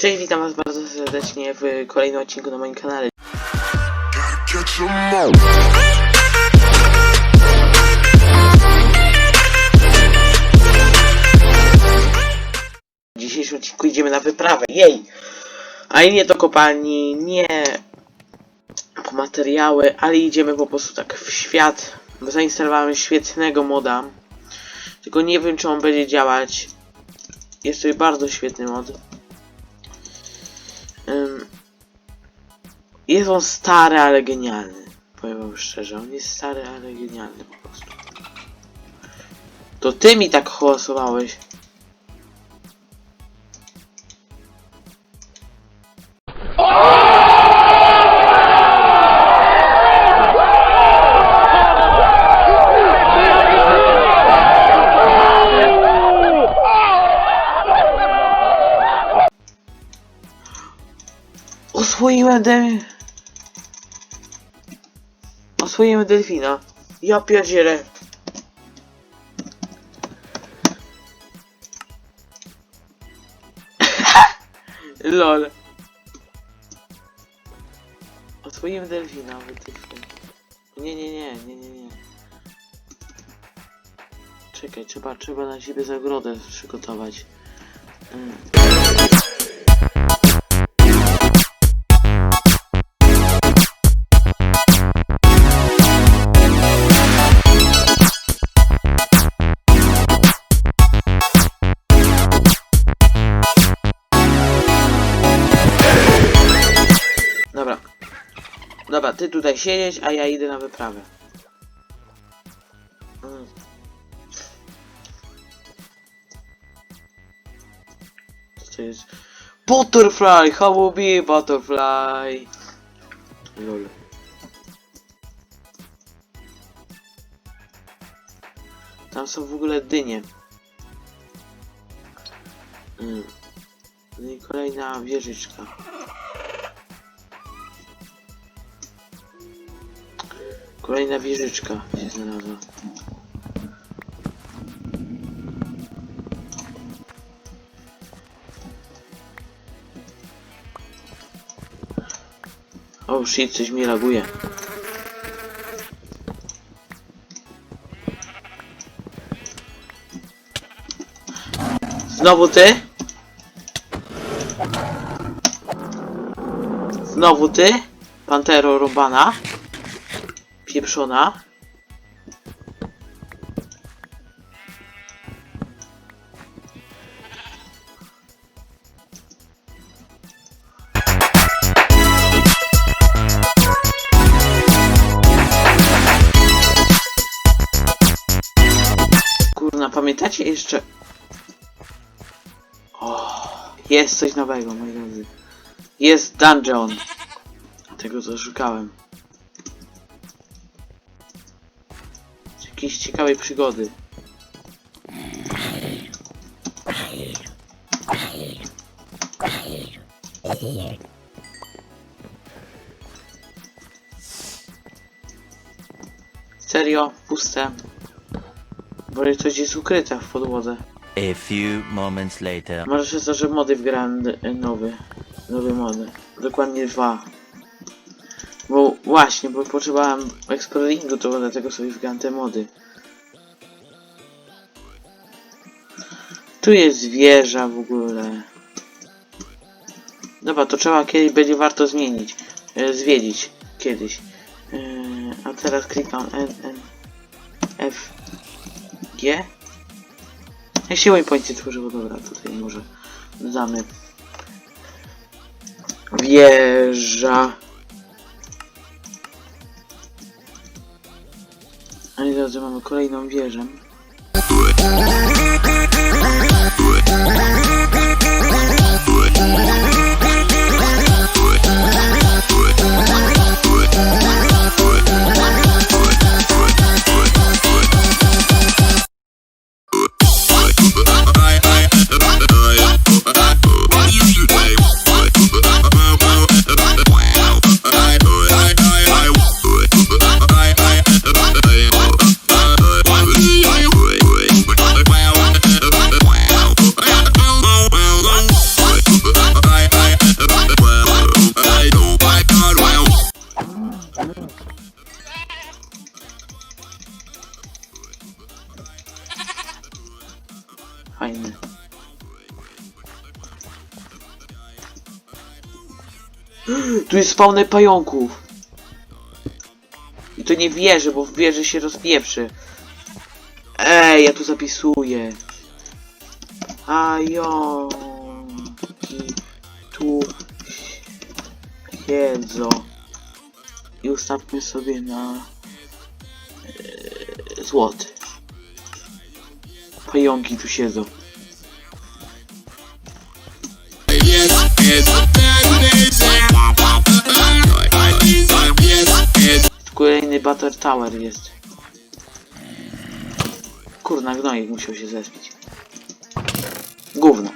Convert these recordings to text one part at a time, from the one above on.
Cześć, witam was bardzo serdecznie w kolejnym odcinku na moim kanale. W dzisiejszym odcinku idziemy na wyprawę, jej! A i nie do kopalni, nie po materiały, ale idziemy po prostu tak w świat. Zainstalowałem świetnego moda. Tylko nie wiem, czy on będzie działać. Jest to bardzo świetny mod. Jest on stary, ale genialny. Powiem wam szczerze, on jest stary, ale genialny po prostu. To ty mi tak hołosowałeś. Oswoiłem del... Oswoiłem delfina. Ja pierdzielę. Lol. Oswoiłem delfina, wytyfy. Nie, nie, nie, nie, nie, nie. Czekaj, trzeba, trzeba na siebie zagrodę przygotować. Mm. Tutaj siedzieć, a ja idę na wyprawę. Mm. To jest? Butterfly! How will be butterfly? Lol. Tam są w ogóle dynie. Mm. No i kolejna wieżyczka. Kolejna wieżyczka się znalazła. Oh shit, coś mi laguje. Znowu ty? Znowu ty? Pantero Robana? Pieprzona? Kurna, pamiętacie jeszcze? O, jest coś nowego, moi drodzy. Jest dungeon. Tego co szukałem. Jakiejś ciekawej przygody. Serio, puste. Bo coś jest ukryte w podłodze. A few moments later. Może przez to, że mody wgrałem d- nowy. Nowy mody. Dokładnie dwa. Bo właśnie, bo potrzebowałem exploringu, to dlatego sobie wgrałem te mody. Tu jest wieża w ogóle. Dobra, to trzeba kiedyś będzie warto zmienić. E, zwiedzić kiedyś. E, a teraz klikam N, N, F, G. Jak się waypointy tworzyło, dobra, tutaj może dodamy wieża. A i drodzy, mamy kolejną wieżę. Tu jest spawner pająków. I to nie wierzę, bo w wieży się rozpieprzy. Ej, ja tu zapisuję. Pająki tu siedzą. I ustawmy sobie na e, złoty. Pająki tu siedzą. Kolejny Butter Tower jest. Kurna, gnojek musiał się zespić. Gówno.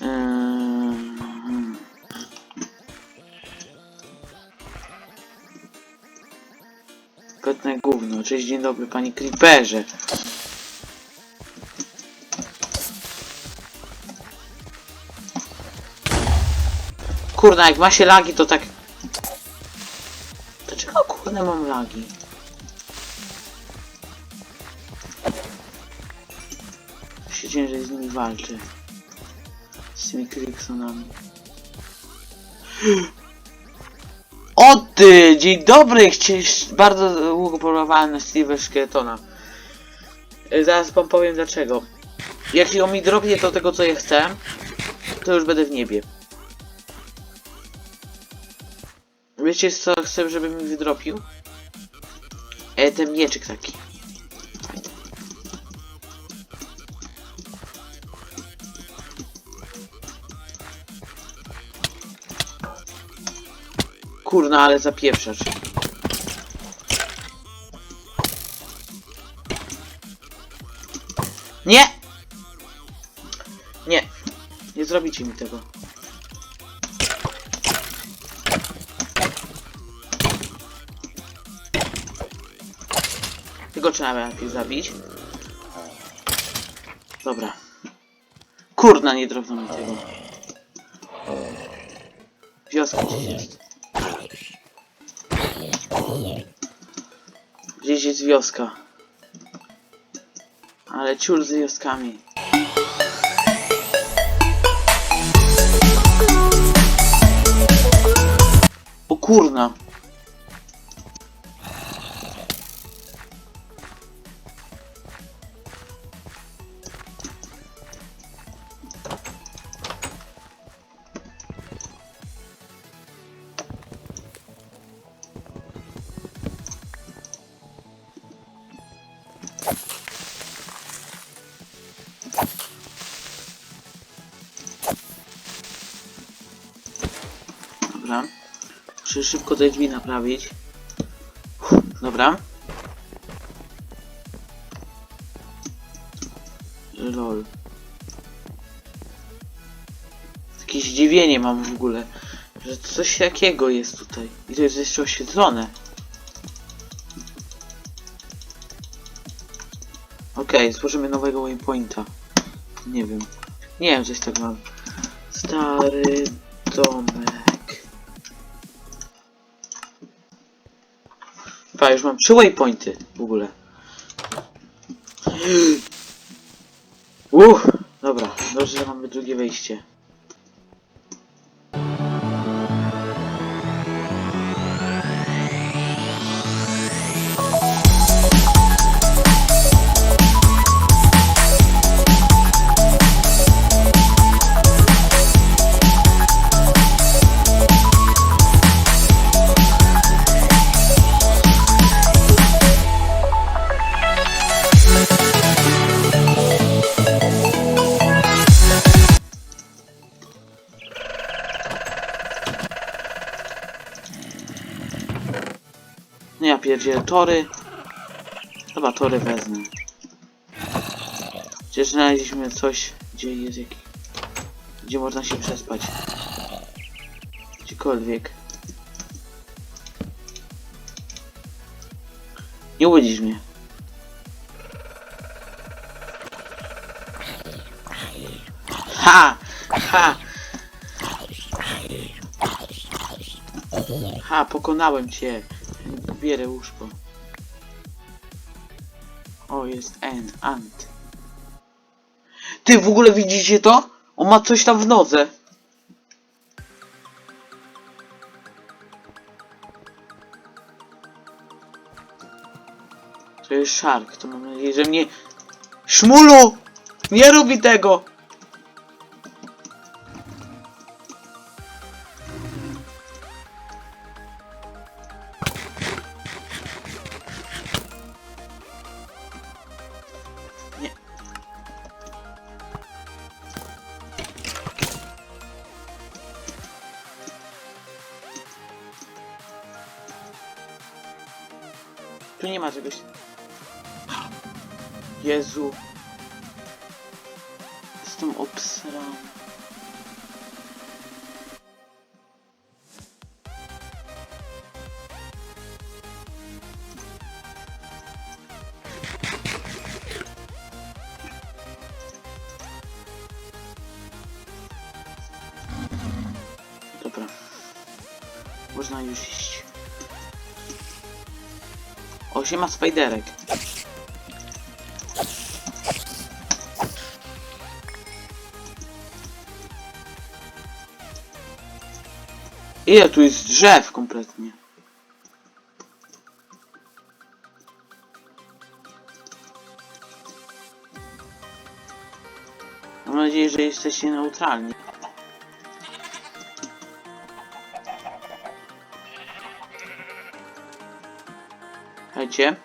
Eee... Petne gówno. Cześć, dzień dobry, panie Creeperze. Kurna, jak ma się lagi, to tak... Dlaczego kurde mam lagi? Się ciężej z nimi walczy. Z tymi Kriksonami. O ty! Dzień dobry! Bardzo długo próbowałem na Steve Szkieletona. Y, Zaraz wam powiem dlaczego. Jak on mi drobnie do tego co ja chcę, to już będę w niebie. Wiecie co chcę, żeby mi wydropił? E, ten mieczyk taki. Kurna, ale zapieprzacz. Nie! Nie. Nie zrobicie mi tego. Tylko trzeba najpierw zabić. Dobra. Kurna, nie drobno mi tego. Wioska jest. Gdzieś jest wioska. Ale ciul z wioskami. O kurna. Muszę szybko te drzwi naprawić. Dobra. Lol. Jakieś zdziwienie mam w ogóle, że coś takiego jest tutaj. I to jest jeszcze oświetlone. Okej, stworzymy nowego waypointa. Nie wiem. Nie wiem, coś tak mam. Stary domek. Pa, już mam trzy waypointy w ogóle. Uff, dobra, dobrze, że mamy drugie wejście. Pierdzielę tory. Chyba tory wezmę. Przecież znaleźliśmy coś, gdzie jest jakiś... Gdzie można się przespać. Gdziekolwiek. Nie łudzisz mnie. Ha! Ha! Ha, pokonałem cię zbierę łóżko. O, jest N, Ant. Ty, w ogóle widzicie to? On ma coś tam w nodze. To jest szark, to mam nadzieję, że mnie... Szmulu! Nie robi tego! Jezu. Jestem obsrany. Dobra. Można już iść. O, się ma Ile tu jest drzew kompletnie? Mam nadzieję, że jesteście neutralni. Słuchajcie.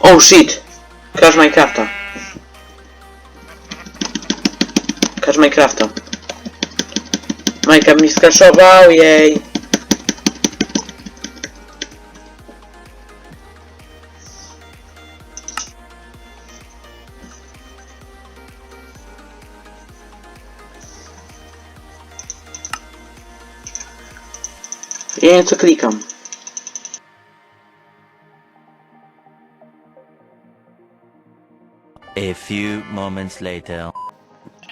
Oh shit! Crash Minecrafta. Crash Minecrafta. Minecraft mi skraszował, jej. Ja nie co klikam. A few moments later.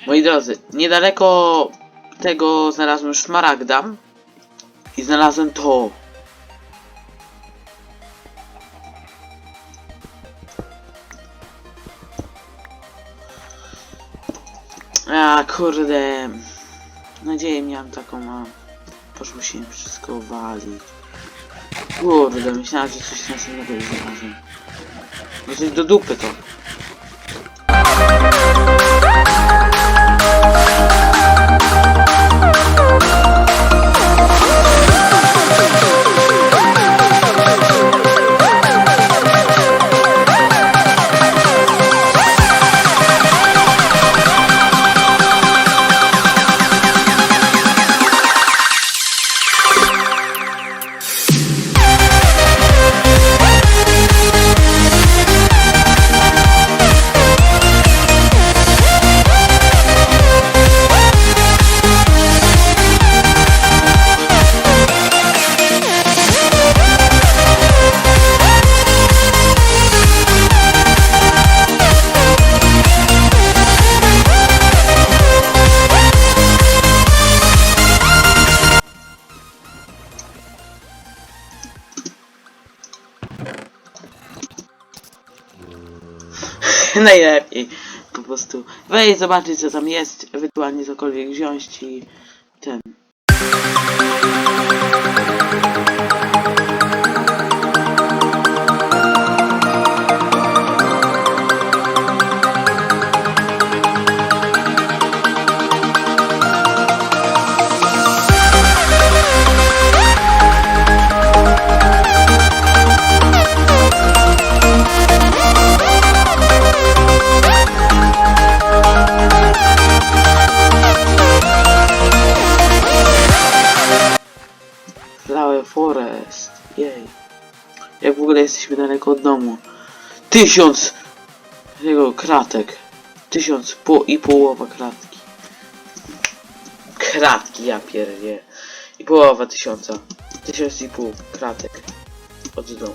Moi drodzy, niedaleko tego znalazłem szmaragda i znalazłem to. A kurde. Nadzieję miałem taką, a poszło się wszystko walić. Kurde, myślałem, że coś następnego już znalazłem. No coś do dupy to. Najlepiej. Po prostu wejdź zobaczyć co tam jest, ewentualnie cokolwiek wziąć i ten. Forest. Jej. Jak w ogóle jesteśmy daleko od domu. Tysiąc jego kratek. Tysiąc po i połowa kratki. Kratki, ja pierdzie. I połowa tysiąca. Tysiąc i pół kratek. Od domu.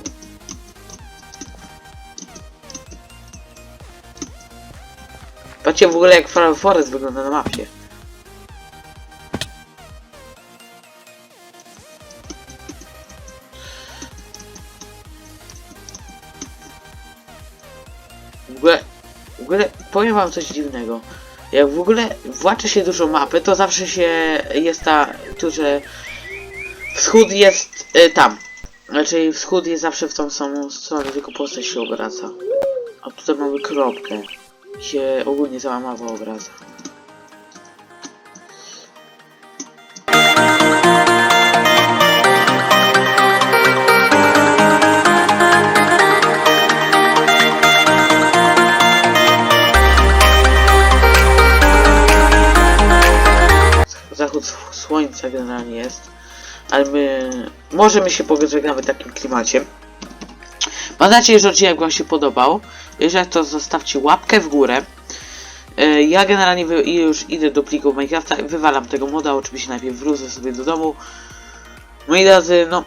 Patrzcie w ogóle jak Forest wygląda na mapie. W ogóle, w ogóle powiem wam coś dziwnego. Jak w ogóle włącza się dużo mapy, to zawsze się jest ta, tu że wschód jest y, tam. Znaczy wschód jest zawsze w tą samą stronę, tylko postać się obraca. A tutaj mamy kropkę. Się ogólnie cała mapa obraca. Może my się pożegnamy takim klimacie. Mam nadzieję, że odcinek wam się podobał. Jeżeli to zostawcie łapkę w górę. E, Ja generalnie już idę do plików Minecrafta, wywalam tego moda, oczywiście najpierw wrócę sobie do domu. Moi drodzy, no,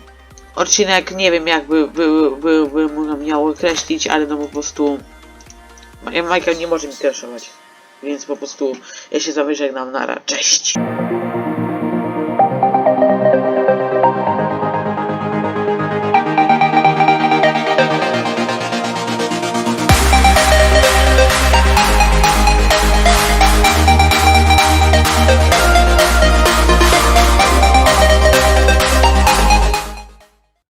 odcinek nie wiem jak by, by, by, by mu miał określić, ale no po prostu Minecraft nie może mi crashować. Więc po prostu ja się z wami żegnam, nara, cześć!